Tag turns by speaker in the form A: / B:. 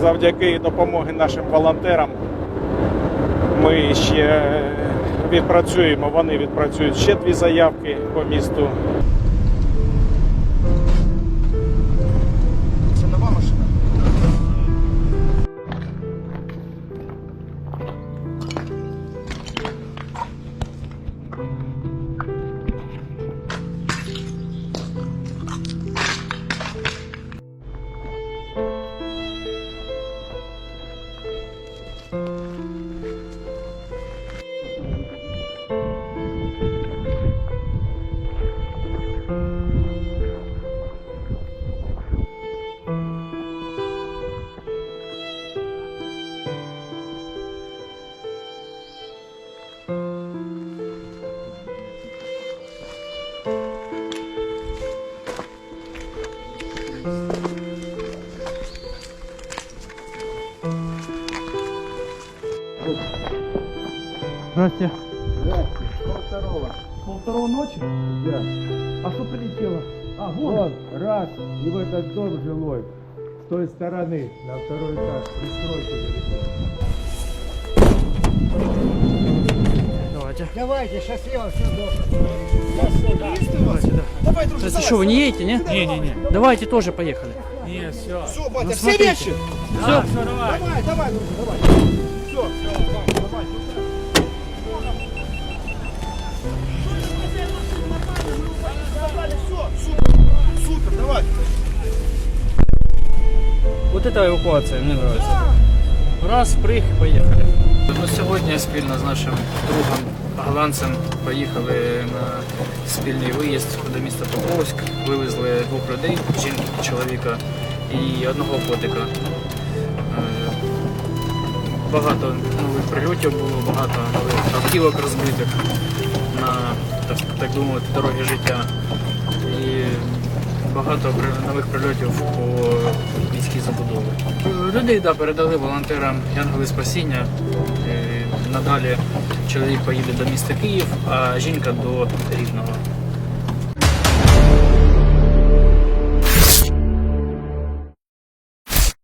A: завдяки допомоги нашим волонтерам ми ще відпрацюємо. Вони відпрацюють ще дві заявки по місту.
B: Здрасте.
C: Полвторого.
B: Полвторого ночи?
C: Да.
B: А что прилетело? А,
C: Вон, раз, и в этот дом жилой. С той стороны, на второй этаж, пристройку залетел.
B: Давайте.
C: Давайте, счастливо, все добро.
B: Давайте, да.
C: Давай, дружи,
B: Кстати, что, вы не едете, не? Не-не-не. Давайте тоже поехали.
C: Все, батя,
B: Ну,
C: все
B: смотрите.
C: вещи.
B: Все.
C: Давай, давай, дружи, давай. Все, давай, Супер, давай.
B: Вот эта эвакуация мне нравится. Раз, прыг, поехали.
D: Ну, сьогодні спільно з нашим другом голландцем поїхали на спільний виїзд до міста Покровськ. Вивезли двох людей, жінки, чоловіка і одного котика. Е, Багато нових прильотів було, багато нових автівок розбитих на так, так би мовити, дорогі життя. І багато нових прильотів по міській забудові. Людей да, передали волонтерам Янголи Спасіння. Е, Надалі чоловік поїде до міста Київ, а жінка до Рівного.